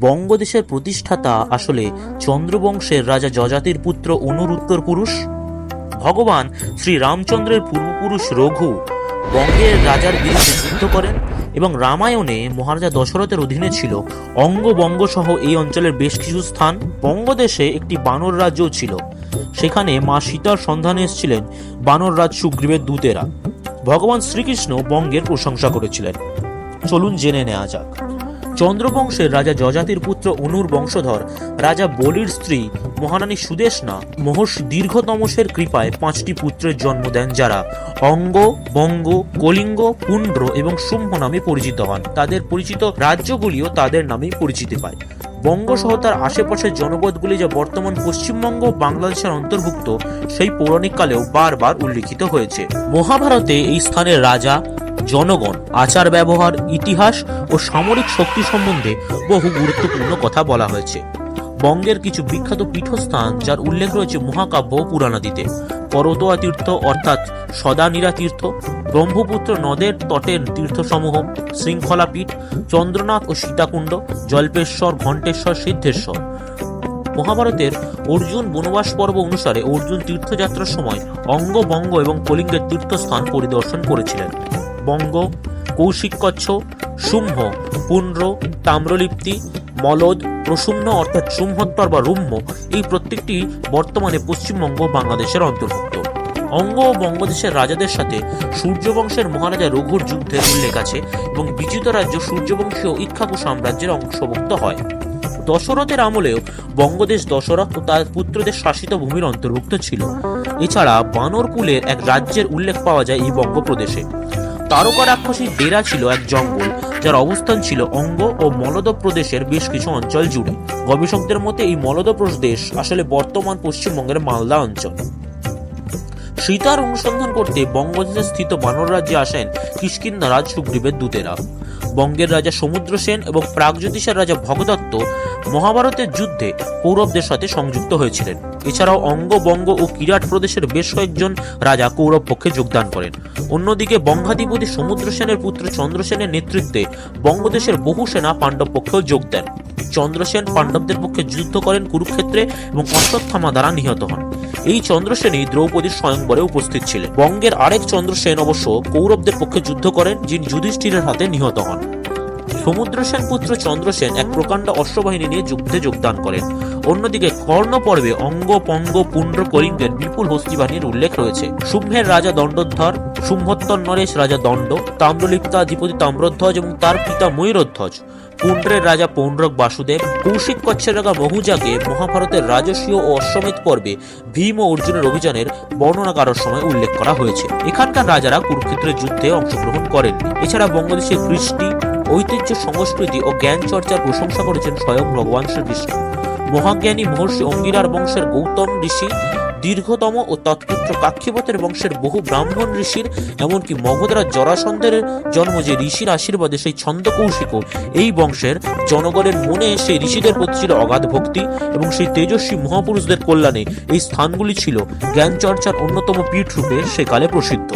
বঙ্গদেশের প্রতিষ্ঠাতা আসলে চন্দ্রবংশের রাজা যজাতির পুত্র অনুর উত্তর পুরুষ? ভগবান শ্রী রামচন্দ্রের পূর্বপুরুষ রঘু বঙ্গের রাজার বিরুদ্ধে যুদ্ধ করেন এবং রামায়ণে মহারাজা দশরথের অধীনে ছিল অঙ্গবঙ্গ সহ এই অঞ্চলের বেশ কিছু স্থান। বঙ্গদেশে একটি বানর রাজ্যও ছিল। সেখানে মা সীতার সন্ধানে এসেছিলেন বানর রাজ সুগ্রীবের দূতেরা। ভগবান শ্রীকৃষ্ণ বঙ্গের প্রশংসা করেছিলেন। চলুন জেনে নেওয়া যাক। চন্দ্রবংশের রাজা যজাতির পুত্র অনুর বংশধর, রাজা বলির স্ত্রী মহারানী সুদেশনা মহর্ষি দীর্ঘতমসের কৃপায় পাঁচটি পুত্রের জন্ম দেন যারা অঙ্গ, বঙ্গ, কলিঙ্গ পুণ্ড্র এবং শুম্ভ নামে পরিচিত হন। তাদের পরিচিত রাজ্যগুলিও তাদের নামেই পরিচিতি পায়। বঙ্গ সহ তার আশেপাশের জনপদগুলি যা বর্তমান পশ্চিমবঙ্গ বাংলাদেশের অন্তর্ভুক্ত, সেই পৌরাণিক কালেও বারবার উল্লিখিত হয়েছে। মহাভারতে এই স্থানের রাজা জনগণ, আচার ব্যবহার, ইতিহাস ও সামরিক শক্তি সম্বন্ধে বহু গুরুত্বপূর্ণ কথা বলা হয়েছে। বঙ্গের কিছু বিখ্যাত পীঠস্থান, যার উল্লেখ রয়েছে মহাকাব্য পুরাণাদিতে। করতোয়া তীর্থ অর্থাৎ সদানীরা তীর্থ, ব্রহ্মপুত্র নদের তটের তীর্থসমূহ, শৃঙ্খলা পীঠ, চন্দ্রনাথ ও সীতাকুণ্ড, জল্পেশ্বর, ঘণ্টেশ্বর, সিদ্ধেশ্বর। মহাভারতের অর্জুন বনবাস পর্ব অনুসারে অর্জুন তীর্থযাত্রার সময় অঙ্গ বঙ্গ এবং কলিঙ্গের তীর্থস্থান পরিদর্শন করেছিলেন। বঙ্গ, কৌশিক কচ্ছ, শুম্ভ পুন্ড্র তাম্রলিপ্তি, মলদ, প্রসুম্ন অর্থাৎ শুম্ভত্তর বা রুম্ম এই প্রত্যেকটি বর্তমানে পশ্চিমবঙ্গ বাংলাদেশের অন্তর্ভুক্ত। অঙ্গ ও বঙ্গদেশের রাজাদের সাথে সূর্যবংশের মহারাজা রঘুর যুদ্ধের উল্লেখ আছে এবং বিজিত রাজ্য সূর্যবংশীয় ইক্ষাকু সাম্রাজ্যের অংশভুক্ত হয়। দশরথের আমলেও বঙ্গদেশ দশরথ ও তার পুত্রদের শাসিত ভূমির অন্তর্ভুক্ত ছিল। এছাড়া বানরকুলের এক রাজ্যের উল্লেখ পাওয়া যায় এই বঙ্গপ্রদেশে। তারকা রাক্ষসীর ডেরা ছিল এক জঙ্গল, যার অবস্থান ছিল অঙ্গ ও মলদ প্রদেশের বেশ কিছু অঞ্চল জুড়ে। গবেষকদের মতে, এই মলদ প্রদেশ আসলে বর্তমান পশ্চিমবঙ্গের মালদা অঞ্চল। সীতার অনুসন্ধান করতে বঙ্গদেশে স্থিত বানর রাজ্যে আসেন কিষ্কিন্দা রাজ সুগ্রীবের দূতেরা। বঙ্গের রাজা সমুদ্র সেন এবং প্রাগজ্যোতিষের রাজা ভগদত্ত মহাভারতের যুদ্ধে কৌরবদের সাথে সংযুক্ত হয়েছিলেন। এছাড়াও অঙ্গ বঙ্গ ও কিরাট প্রদেশের বেশ কয়েকজন রাজা কৌরব পক্ষে যোগদান করেন। অন্যদিকে বঙ্গাধিপতি সমুদ্র সেনের পুত্র চন্দ্রসেনের নেতৃত্বে বঙ্গদেশের বহু সেনা পাণ্ডব পক্ষেও যোগ দেন। চন্দ্রসেন পাণ্ডবদের পক্ষে যুদ্ধ করেন কুরুক্ষেত্রে এবং অশ্বত্থামা দ্বারা নিহত হন। এই চন্দ্রসেনই দ্রৌপদীর স্বয়ংবরে উপস্থিত ছিলেন। বঙ্গের আরেক চন্দ্রসেন অবশ্য কৌরবদের পক্ষে যুদ্ধ করেন, যিনি যুধিষ্ঠিরের হাতে নিহত হন। সমুদ্রসেন পুত্র চন্দ্রসেন এক প্রকাণ্ড অশ্ববাহিনী নিয়ে যুদ্ধে যোগদান করেন। অন্যদিকে কর্ণ পর্বে অঙ্গ পঙ্গ পুণ্ড কলিঙ্গের বিপুল হস্তিবাহিনীর উল্লেখ রয়েছে। শুম্ভের রাজা দণ্ডোদ্ধর, শুম্ভত্তর নরেশ রাজা দণ্ড তাম্রলিপ্তাধিপতি তাম্রধ্বজ এবং তার পিতা ময়ূরধ্বজ পুণ্ড্রের রাজা পৌণ্ড্রক বাসুদেব, কৌশিক কচ্ছের রাজা মহুজাকে মহাভারতের রাজস্বীয় ও অশ্বমেধ পর্বে ভীম ও অর্জুনের অভিযানের বর্ণনা করার সময় উল্লেখ করা হয়েছে। এখানকার রাজারা কুরুক্ষেত্রের যুদ্ধে অংশগ্রহণ করেননি। এছাড়া বঙ্গদেশের কৃষ্টি ঐতিহ্য, সংস্কৃতি ও জ্ঞান চর্চার প্রশংসা করেছেন স্বয়ং ভগবান শ্রীকৃষ্ণ। মহাজ্ঞানী মহর্ষি অঙ্গিরার বংশের গৌতম ঋষি, দীর্ঘতম ও তৎপুত্র কাক্ষিপতের বংশের বহু ব্রাহ্মণ ঋষির, এমনকি মগধরা জরাসন্ধের জন্ম যে ঋষির আশীর্বাদে সেই ছন্দ কৌশিক এই বংশের জনগণের মনে সেই ঋষিদের প্রতি ছিল অগাধ ভক্তি এবং সেই তেজস্বী মহাপুরুষদের কল্যাণে এই স্থানগুলি ছিল জ্ঞান চর্চার অন্যতম পীঠ রূপে সেকালে প্রসিদ্ধ।